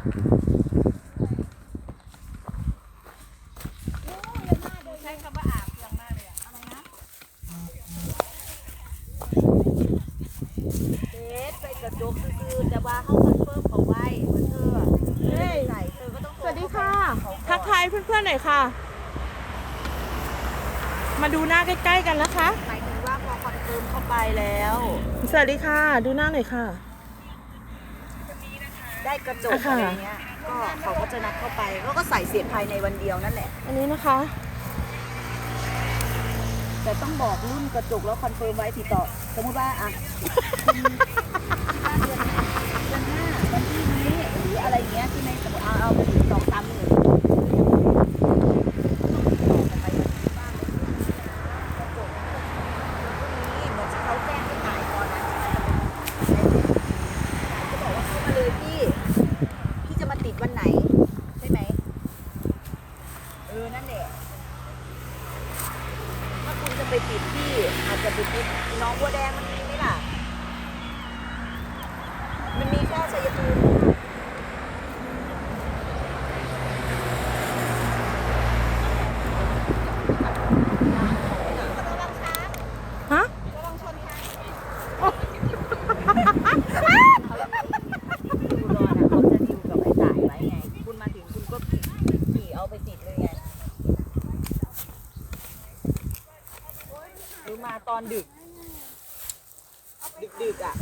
เพียงมากเลยอะอะไรนะเดทไปกระจกซื่อๆแต่ว่าเขาคอนเฟิร์มเขาไว้ว่าเธอเฮ้ยใส่เธอก็ต้องสวัสดีค่ะ ทักทายเพื่อนๆหน่อยค่ะ มาดูหน้าใกล้ๆกันนะคะ หมายถึงว่าพอคอนเฟิร์มเข้าไปแล้ว สวัสดีค่ะ ดูหน้าหน่อยค่ะ ได้กระจกอะค่ะอะไรเงี้ยก็เขาก็จะนัดเข้าไปแล้วก็ใส่เสียภายในวันเดียวนั่นแหละ อันนี้นะคะ แต่ต้องบอกรุ่นกระจกแล้วคอนเฟิร์มไว้ติดต่อสมมติว่าอะคุณบ้านเดือนเดือนห้าวันที่นี้หรืออะไรเงี้ยที่ในสมมติเอาเอาไปถึงสองสามหมื่นต่อกันไปวันที่บ้านเลยกระจกนี่เหมือนที่เขาแจ้งให้ถ่ายก่อนนะจะบอกว่าเข้ามาเลยพี่ พี่จะมาติดวันไหน ใช่ไหม เออ นั่นแหละถ้าคุณจะไปติดที่อาจจะไปติดน้องบัวแดงมันมีไหมล่ะ มันมีแค่ชัยภูมิ ฮะ ดูรอนะเขาจะดิวกับไอ้จ่ายไว้ไง คุณมาถึงคุณก็ขี่เอาไปติดเลยไงหรือ มาตอนดึก ดึกดึกๆอะ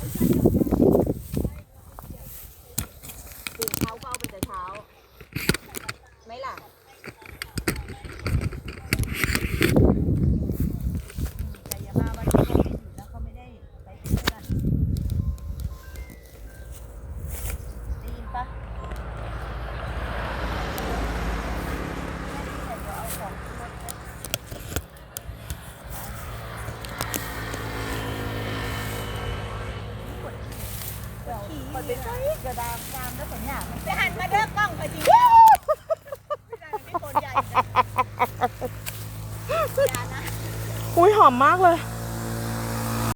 ตื่นเช้าก็เอาไปแต่เช้าไหมล่ะ แต่อย่ามาวันที่เขาไม่อยู่แล้วเขาไม่ได้ไปเพื่อนได้ยินปะแม่ได้ยินแต่เดี๋ยวเอาของขึ้นรถนะ เดี๋ยวเปิดเป็นไฟกระดามกามแล้วสัญญามันจะหันมาเด้อกล้องไปจริงไม่ได้ไม่คนใหญ่นะอย่านะอุ้ยหอมมากเลยเ